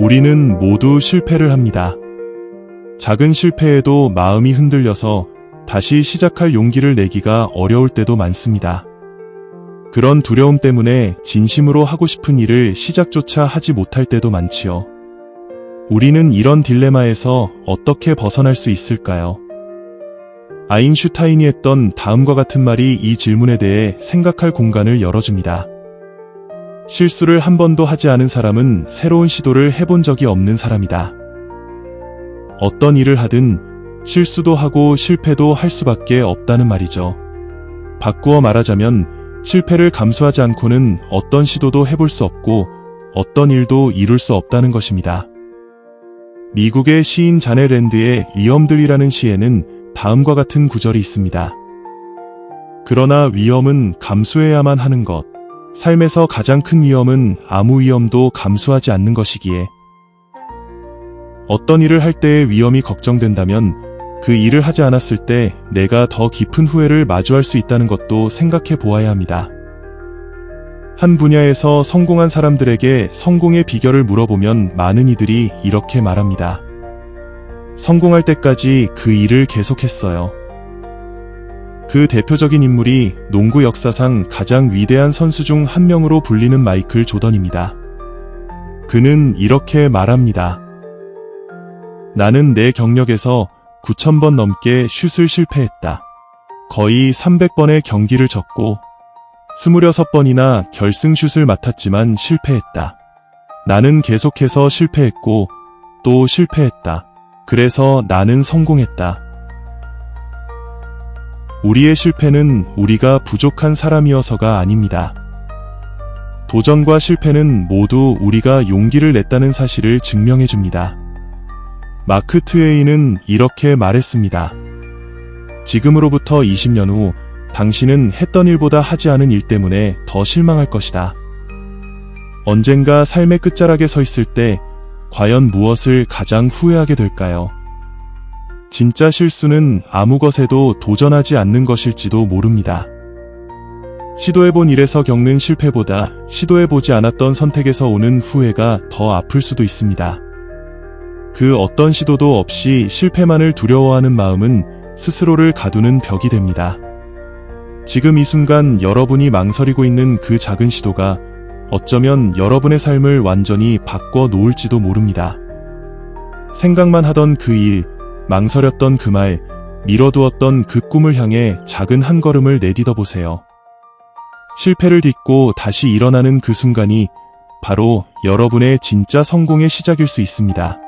우리는 모두 실패를 합니다. 작은 실패에도 마음이 흔들려서 다시 시작할 용기를 내기가 어려울 때도 많습니다. 그런 두려움 때문에 진심으로 하고 싶은 일을 시작조차 하지 못할 때도 많지요. 우리는 이런 딜레마에서 어떻게 벗어날 수 있을까요? 아인슈타인이 했던 다음과 같은 말이 이 질문에 대해 생각할 공간을 열어줍니다. 실수를 한 번도 하지 않은 사람은 새로운 시도를 해본 적이 없는 사람이다. 어떤 일을 하든 실수도 하고 실패도 할 수밖에 없다는 말이죠. 바꾸어 말하자면 실패를 감수하지 않고는 어떤 시도도 해볼 수 없고 어떤 일도 이룰 수 없다는 것입니다. 미국의 시인 자네 랜드의 위험들이라는 시에는 다음과 같은 구절이 있습니다. 그러나 위험은 감수해야만 하는 것. 삶에서 가장 큰 위험은 아무 위험도 감수하지 않는 것이기에 어떤 일을 할 때의 위험이 걱정된다면 그 일을 하지 않았을 때 내가 더 깊은 후회를 마주할 수 있다는 것도 생각해 보아야 합니다. 한 분야에서 성공한 사람들에게 성공의 비결을 물어보면 많은 이들이 이렇게 말합니다. 성공할 때까지 그 일을 계속했어요. 그 대표적인 인물이 농구 역사상 가장 위대한 선수 중 한 명으로 불리는 마이클 조던입니다. 그는 이렇게 말합니다. 나는 내 경력에서 9,000번 넘게 슛을 실패했다. 거의 300번의 경기를 졌고 26번이나 결승 슛을 맡았지만 실패했다. 나는 계속해서 실패했고 또 실패했다. 그래서 나는 성공했다. 우리의 실패는 우리가 부족한 사람이어서가 아닙니다. 도전과 실패는 모두 우리가 용기를 냈다는 사실을 증명해 줍니다. 마크 트웨이는 이렇게 말했습니다. 지금으로부터 20년 후 당신은 했던 일보다 하지 않은 일 때문에 더 실망할 것이다. 언젠가 삶의 끝자락에 서 있을 때 과연 무엇을 가장 후회하게 될까요? 진짜 실수는 아무 것에도 도전하지 않는 것일지도 모릅니다. 시도해본 일에서 겪는 실패보다 시도해보지 않았던 선택에서 오는 후회가 더 아플 수도 있습니다. 그 어떤 시도도 없이 실패만을 두려워하는 마음은 스스로를 가두는 벽이 됩니다. 지금 이 순간 여러분이 망설이고 있는 그 작은 시도가 어쩌면 여러분의 삶을 완전히 바꿔 놓을지도 모릅니다. 생각만 하던 그 일, 망설였던 그 말, 미뤄두었던 그 꿈을 향해 작은 한 걸음을 내딛어 보세요. 실패를 딛고 다시 일어나는 그 순간이 바로 여러분의 진짜 성공의 시작일 수 있습니다.